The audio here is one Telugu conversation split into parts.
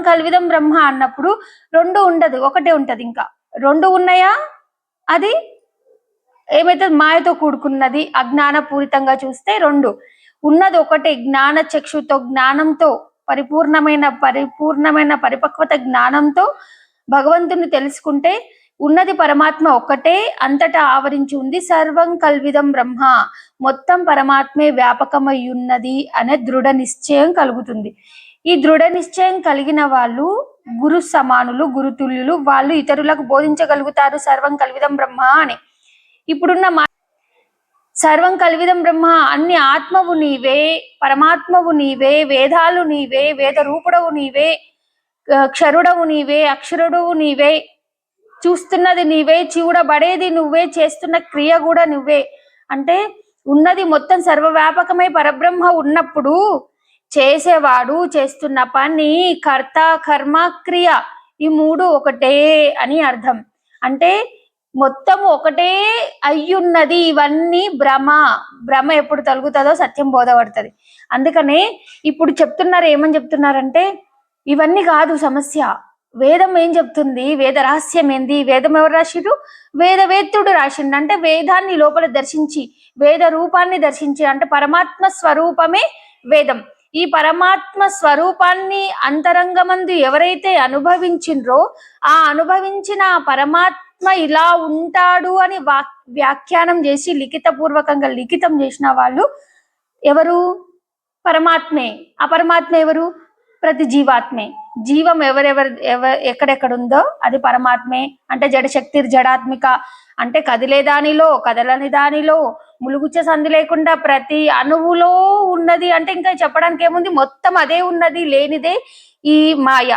సర్వం కల్విదం బ్రహ్మ అన్నప్పుడు రెండు ఉండదు ఒకటే ఉంటది ఇంకా. రెండు ఉన్నాయా? అది ఏమైతే మాయతో కూడుకున్నది అజ్ఞానపూరితంగా చూస్తే రెండు. ఉన్నది ఒకటే జ్ఞాన చక్షుతో జ్ఞానంతో పరిపూర్ణమైన పరిపూర్ణమైన పరిపక్వత జ్ఞానంతో భగవంతుని తెలుసుకుంటే ఉన్నది పరమాత్మ ఒక్కటే అంతటా ఆవరించి ఉంది సర్వం కల్విదం బ్రహ్మ. మొత్తం పరమాత్మే వ్యాపకమై ఉన్నది అనే దృఢ నిశ్చయం కలుగుతుంది. ఈ దృఢ నిశ్చయం కలిగిన వాళ్ళు గురు సమానులు గురుతుల్యులు వాళ్ళు ఇతరులకు బోధించగలుగుతారు. సర్వం కలివిదం బ్రహ్మ అని. ఇప్పుడున్న మా సర్వం కలివిదం బ్రహ్మ అన్ని ఆత్మవు నీవే పరమాత్మవు నీవే వేదాలు నీవే వేద రూపుడవు నీవే క్షరుడవు నీవే అక్షరుడవు నీవే చూస్తున్నది నీవే చూడబడేది నువ్వే చేస్తున్న క్రియ కూడా నువ్వే. అంటే ఉన్నది మొత్తం సర్వవ్యాపకమై పరబ్రహ్మ ఉన్నప్పుడు చేసేవాడు చేస్తున్న పని కర్త కర్మ క్రియ ఈ మూడు ఒకటే అని అర్థం. అంటే మొత్తం ఒకటే అయ్యున్నది ఇవన్నీ భ్రమ. భ్రమ ఎప్పుడు తొలగుతుందో సత్యం బోధపడుతుంది. అందుకనే ఇప్పుడు చెప్తున్నారు ఏమని చెప్తున్నారంటే ఇవన్నీ కాదు సమస్య. వేదం ఏం చెప్తుంది? వేద రహస్యం ఏంది? వేదం ఎవరు రాసిరు వేదవేత్తుడు రాసిండు. అంటే వేదాన్ని లోపల దర్శించి వేద రూపాన్ని దర్శించి అంటే పరమాత్మ స్వరూపమే వేదం. ఈ పరమాత్మ స్వరూపాన్ని అంతరంగమందు ఎవరైతే అనుభవించిండ్రో ఆ అనుభవించిన ఆ పరమాత్మ ఇలా ఉంటాడు అని వాక్ వ్యాఖ్యానం చేసి లిఖిత పూర్వకంగా లిఖితం చేసిన వాళ్ళు ఎవరు? పరమాత్మే. ఆ పరమాత్మ ఎవరు? ప్రతి జీవాత్మే. జీవం ఎవరెవరు ఎవ ఎక్కడెక్కడ ఉందో అది పరమాత్మే. అంటే జడశక్తి జడాత్మిక. అంటే కదిలే దానిలో కదలని దానిలో ములుగుచ్చే సంధి లేకుండా ప్రతి అణువులో ఉన్నది అంటే ఇంకా చెప్పడానికి ఏముంది? మొత్తం అదే ఉన్నది లేనిదే ఈ మాయ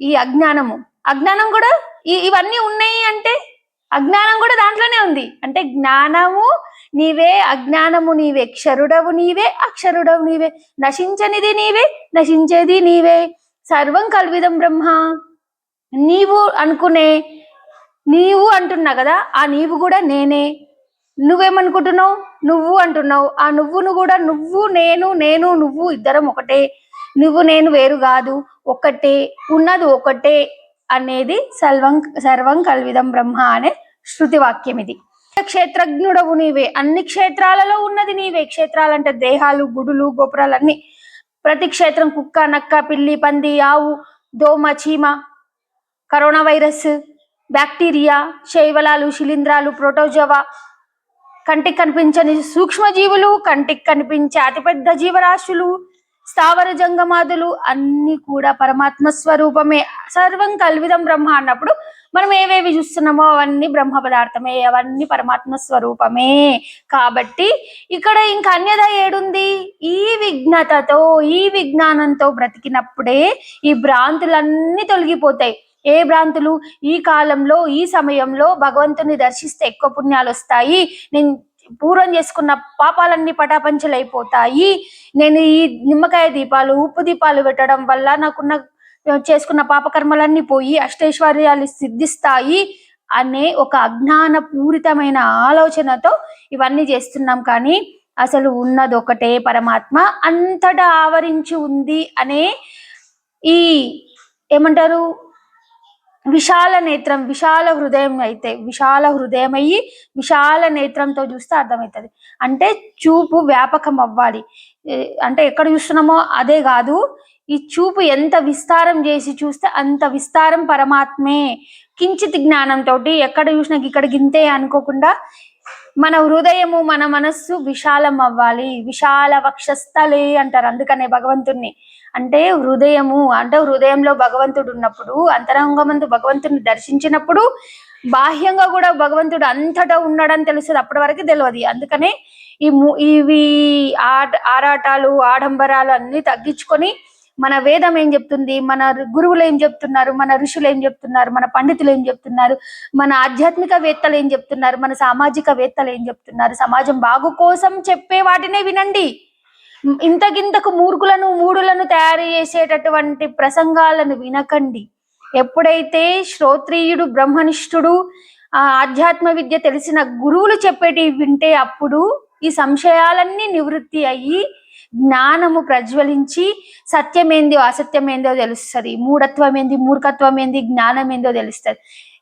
ఈ అజ్ఞానము. అజ్ఞానం కూడా ఈ ఇవన్నీ ఉన్నాయి అంటే అజ్ఞానం కూడా దాంట్లోనే ఉంది. అంటే జ్ఞానము నీవే అజ్ఞానము నీవే క్షరుడవు నీవే అక్షరుడవు నీవే నశించనిది నీవే నశించేది నీవే. సర్వం కల్విదం బ్రహ్మ. నీవు అనుకునే నీవు అంటున్నా కదా ఆ నీవు కూడా నేనే. నువ్వేమనుకుంటున్నావు? నువ్వు అంటున్నావు. ఆ నువ్వును కూడా నువ్వు నేను నేను నువ్వు ఇద్దరం ఒకటే. నువ్వు నేను వేరు కాదు. ఒకటే ఉన్నది ఒకటే అనేది సర్వం సర్వం కల్విదం బ్రహ్మ అనే శృతి వాక్యం ఇది. క్షేత్రజ్ఞుడవు నీవే. అన్ని క్షేత్రాలలో ఉన్నది నీవే. క్షేత్రాలంటే దేహాలు గుడులు గోపురాలు అన్ని ప్రతి క్షేత్రం కుక్క నక్క పిల్లి పంది ఆవు దోమ చీమ కరోనా వైరస్ బ్యాక్టీరియా శైవలాలు శిలీంధ్రాలు ప్రోటోజోవా కంటికి కనిపించని సూక్ష్మజీవులు కంటికి కనిపించే అతిపెద్ద జీవరాశులు స్థావర జంగమాదులు అన్ని కూడా పరమాత్మ స్వరూపమే. సర్వం కల్విదం బ్రహ్మ అన్నప్పుడు మనం ఏవేవి చూస్తున్నామో అవన్నీ బ్రహ్మ పదార్థమే అవన్నీ పరమాత్మ స్వరూపమే. కాబట్టి ఇక్కడ ఇంకా అన్యద ఏడుంది? ఈ విజ్ఞతతో ఈ విజ్ఞానంతో బ్రతికినప్పుడే ఈ భ్రాంతులన్నీ తొలగిపోతాయి. ఏ భ్రాంతులు? ఈ కాలంలో ఈ సమయంలో భగవంతుని దర్శిస్తే ఎక్కువ పుణ్యాలు వస్తాయి. నేను పూర్వం చేసుకున్న పాపాలన్నీ పటాపంచలైపోతాయి. నేను ఈ నిమ్మకాయ దీపాలు ఉప్పు దీపాలు పెట్టడం వల్ల నాకున్న చేసుకున్న పాపకర్మలన్నీ పోయి అష్టైశ్వర్యాలు సిద్ధిస్తాయి అనే ఒక అజ్ఞాన పూరితమైన ఆలోచనతో ఇవన్నీ చేస్తున్నాం. కానీ అసలు ఉన్నది ఒకటే పరమాత్మ అంతటా ఆవరించి ఉంది అనే ఈ ఏమంటారు? విశాల నేత్రం విశాల హృదయం అయితే విశాల హృదయం అయ్యి విశాల నేత్రంతో చూస్తే అర్థమవుతుంది. అంటే చూపు వ్యాపకం అవ్వాలి. అంటే ఎక్కడ చూస్తున్నామో అదే కాదు ఈ చూపు ఎంత విస్తారం చేసి చూస్తే అంత విస్తారం పరమాత్మే. కించిత్ జ్ఞానంతో ఎక్కడ చూసినా ఇక్కడ గింతే అనుకోకుండా మన హృదయము మన మనస్సు విశాలం అవ్వాలి. విశాల వక్షస్థలే అంటారు అందుకనే భగవంతుణ్ణి. అంటే హృదయము అంటే హృదయంలో భగవంతుడు ఉన్నప్పుడు అంతరంగమందు భగవంతుని దర్శించినప్పుడు బాహ్యంగా కూడా భగవంతుడు అంతటా ఉన్నాడని తెలుస్తుంది. అప్పటి వరకు తెలియదు అందుకనే ఈ ము- ఇవి ఆరాటాలు ఆడంబరాలు అన్ని తగ్గించుకొని మన వేదం ఏం చెప్తుంది? మన గురువులు ఏం చెప్తున్నారు? మన ఋషులు ఏం చెప్తున్నారు? మన పండితులు ఏం చెప్తున్నారు? మన ఆధ్యాత్మిక వేత్తలు ఏం చెప్తున్నారు? మన సామాజిక వేత్తలు ఏం చెప్తున్నారు? సమాజం బాగు కోసం చెప్పే వాటినే వినండి. ఇంతకింతకు మూర్ఖులను మూడులను తయారు చేసేటటువంటి ప్రసంగాలను వినకండి. ఎప్పుడైతే శ్రోత్రియుడు బ్రహ్మనిష్ఠుడు ఆ ఆధ్యాత్మ విద్య తెలిసిన గురువులు చెప్పేటివి వింటే అప్పుడు ఈ సంశయాలన్నీ నివృత్తి అయ్యి జ్ఞానము ప్రజ్వలించి సత్యమేందో అసత్యమేందో తెలుస్తుంది. మూఢత్వం ఏంది మూర్ఖత్వం ఏంది జ్ఞానం ఏందో తెలుస్తుంది.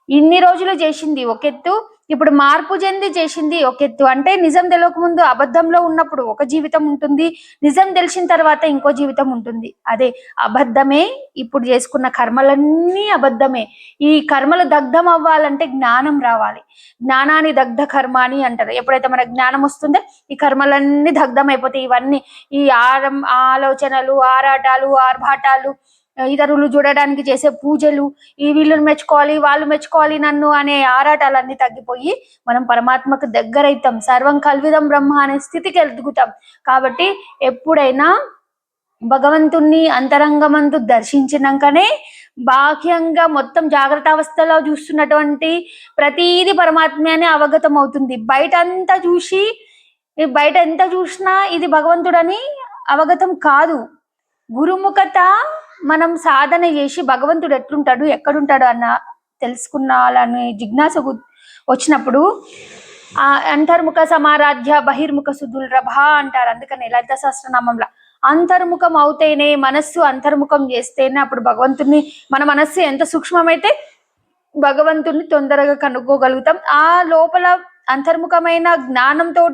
ఇన్ని రోజులు చేసింది ఒక ఎత్తు ఇప్పుడు మార్పు చెంది చేసింది ఒక ఎత్తు. అంటే నిజం తెలియకముందు అబద్ధంలో ఉన్నప్పుడు ఒక జీవితం ఉంటుంది నిజం తెలిసిన తర్వాత ఇంకో జీవితం ఉంటుంది. అదే అబద్ధమే ఇప్పుడు చేసుకున్న కర్మలన్నీ అబద్ధమే. ఈ కర్మలు దగ్ధం అవ్వాలంటే జ్ఞానం రావాలి. జ్ఞానాన్ని దగ్ధ కర్మ అని అంటారు. ఎప్పుడైతే మనకు జ్ఞానం వస్తుందో ఈ కర్మలన్నీ దగ్ధం అయిపోతాయి ఇవన్నీ ఈ ఆరం ఆలోచనలు ఆరాటాలు ఆర్భాటాలు ఇతరులు చూడడానికి చేసే పూజలు ఈ వీళ్ళని మెచ్చుకోవాలి వాళ్ళు మెచ్చుకోవాలి నన్ను అనే ఆరాటాలన్నీ తగ్గిపోయి మనం పరమాత్మకు దగ్గరైతాం. సర్వం కల్విదం బ్రహ్మ అనే స్థితికి ఎదుగుతాం. కాబట్టి ఎప్పుడైనా భగవంతుణ్ణి అంతరంగమందు దర్శించినాకనే బాహ్యంగా మొత్తం జాగ్రత్త అవస్థలో చూస్తున్నటువంటి ప్రతీది పరమాత్మ అవగతం అవుతుంది బయట అంతా చూసి బయట ఎంత చూసినా ఇది భగవంతుడని అవగతం కాదు. గురుముఖత మనం సాధన చేసి భగవంతుడు ఎట్లుంటాడు ఎక్కడుంటాడు అన్న తెలుసుకున్నాలని జిజ్ఞాస వచ్చినప్పుడు ఆ అంతర్ముఖ సమారాధ్య బహిర్ముఖ సుధుల్ రభా అంటారు. అందుకని లలిత సహస్రనామంలో అంతర్ముఖం అవుతేనే మనస్సు అంతర్ముఖం చేస్తేనే అప్పుడు భగవంతుని మన మనస్సు ఎంత సూక్ష్మమైతే భగవంతుని తొందరగా కనుక్కోగలుగుతాం. ఆ లోపల అంతర్ముఖమైన జ్ఞానంతో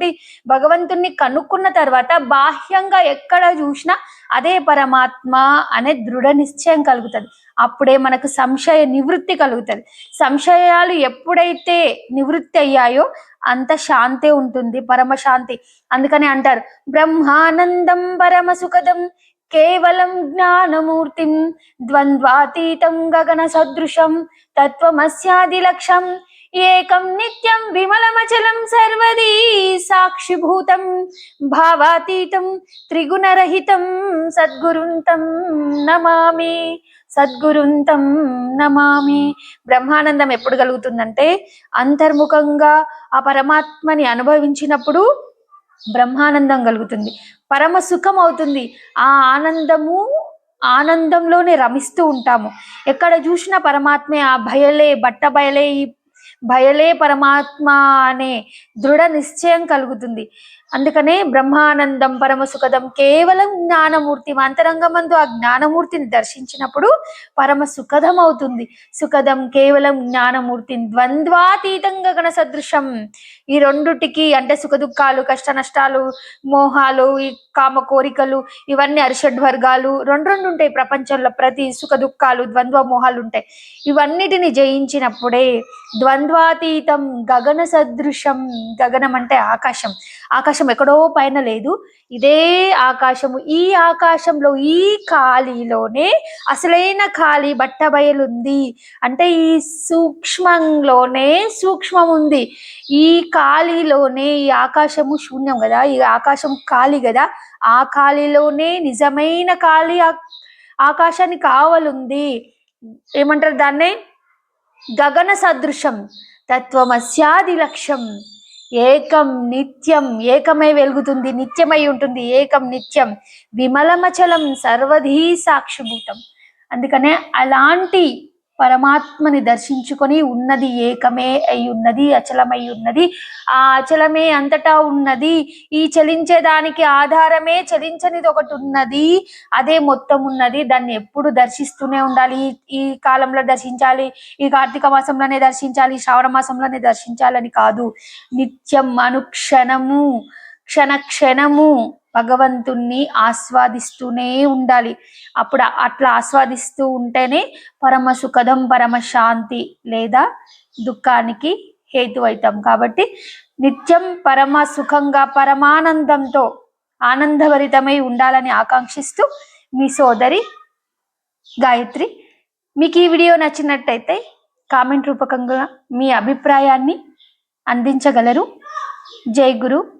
భగవంతుణ్ణి కనుక్కున్న తర్వాత బాహ్యంగా ఎక్కడ చూసినా అదే పరమాత్మ అనే దృఢ నిశ్చయం కలుగుతుంది. అప్పుడే మనకు సంశయ నివృత్తి కలుగుతుంది. సంశయాలు ఎప్పుడైతే నివృత్తి అయ్యాయో అంత శాంతి ఉంటుంది పరమశాంతి అందుకని అంటారు బ్రహ్మానందం పరమ సుఖదం కేవలం జ్ఞానమూర్తిం ద్వంద్వాతీతం గగన సదృశం తత్వమస్యాది లక్ష్యం ఏకం నిత్యం విమలమచలం సర్వదీ సాక్షిభూతం భావాతీతం త్రిగుణరహితం సద్గురుంతం నమామి సద్గురుంతం నమామి. బ్రహ్మానందం ఎప్పుడు కలుగుతుందంటే అంతర్ముఖంగా ఆ పరమాత్మని అనుభవించినప్పుడు బ్రహ్మానందం కలుగుతుంది. పరమ సుఖం అవుతుంది. ఆ ఆనందము ఆనందంలోనే రమిస్తూ ఉంటాము. ఎక్కడ చూసినా పరమాత్మే ఆ భయలే బట్ట బయలే ఈ భయలే పరమాత్మ అనే దృఢ నిశ్చయం కలుగుతుంది. అందుకనే బ్రహ్మానందం పరమ సుఖదం కేవలం జ్ఞానమూర్తి అంతరంగమందు ఆ జ్ఞానమూర్తిని దర్శించినప్పుడు పరమ సుఖదం అవుతుంది. సుఖదం కేవలం జ్ఞానమూర్తి ద్వంద్వాతీతంగా గణ సదృశం. ఈ రెండుటికి అంటే సుఖ దుఃఖాలు కష్ట నష్టాలు మోహాలు ఈ కామ కోరికలు ఇవన్నీ అరిషడ్ వర్గాలు రెండు రెండు ఉంటాయి ప్రపంచంలో. ప్రతి సుఖ దుఃఖాలు ద్వంద్వ మోహాలు ఉంటాయి. ఇవన్నిటిని జయించినప్పుడే ద్వంద్వాతీతం గగన సదృశం. గగనం అంటే ఆకాశం. ఆకాశం ఎక్కడో పైన లేదు. ఇదే ఆకాశము. ఈ ఆకాశంలో ఈ ఖాళీలోనే అసలైన ఖాళీ బట్ట బయలుంది. అంటే ఈ సూక్ష్మంలోనే సూక్ష్మం ఉంది ఈ ఖాళీలోనే ఈ ఆకాశము శూన్యం కదా? ఈ ఆకాశం ఖాళీ కదా? ఆ ఖాళీలోనే నిజమైన ఖాళీ ఆకాశాన్ని ఆకాశానికి కావలుంది. ఏమంటారు దాన్నే? గగన సదృశం. తత్వమస్యాది లక్ష్యం ఏకం నిత్యం ఏకమై వెలుగుతుంది నిత్యమై ఉంటుంది ఏకం నిత్యం. విమలమచలం సర్వధీ సాక్షిభూతం అందుకనే అలాంటి పరమాత్మని దర్శించుకొని ఉన్నది ఏకమే అయి ఉన్నది అచలమై ఉన్నది ఆ అచలమే అంతటా ఉన్నది. ఈ చలించే దానికి ఆధారమే చలించనిది ఒకటి ఉన్నది అదే మొత్తం ఉన్నది దాన్ని ఎప్పుడు దర్శిస్తూనే ఉండాలి. ఈ- ఈ కాలంలో దర్శించాలి. ఈ కార్తీక మాసంలోనే దర్శించాలి. శ్రావణ మాసంలోనే దర్శించాలని కాదు. నిత్యం అనుక్షణము క్షణ క్షణము భగవంతుణ్ణి ఆస్వాదిస్తూనే ఉండాలి. అప్పుడు అట్లా ఆస్వాదిస్తూ ఉంటేనే పరమ సుఖదం పరమ శాంతి లేదా దుఃఖానికి హేతు అవుతాం కాబట్టి నిత్యం పరమ సుఖంగా పరమానందంతో ఆనందభరితమై ఉండాలని ఆకాంక్షిస్తూ మీ సోదరి గాయత్రి మీకు ఈ వీడియో నచ్చినట్టయితే కామెంట్ రూపకంగా మీ అభిప్రాయాన్ని అందించగలరు. జై గురు.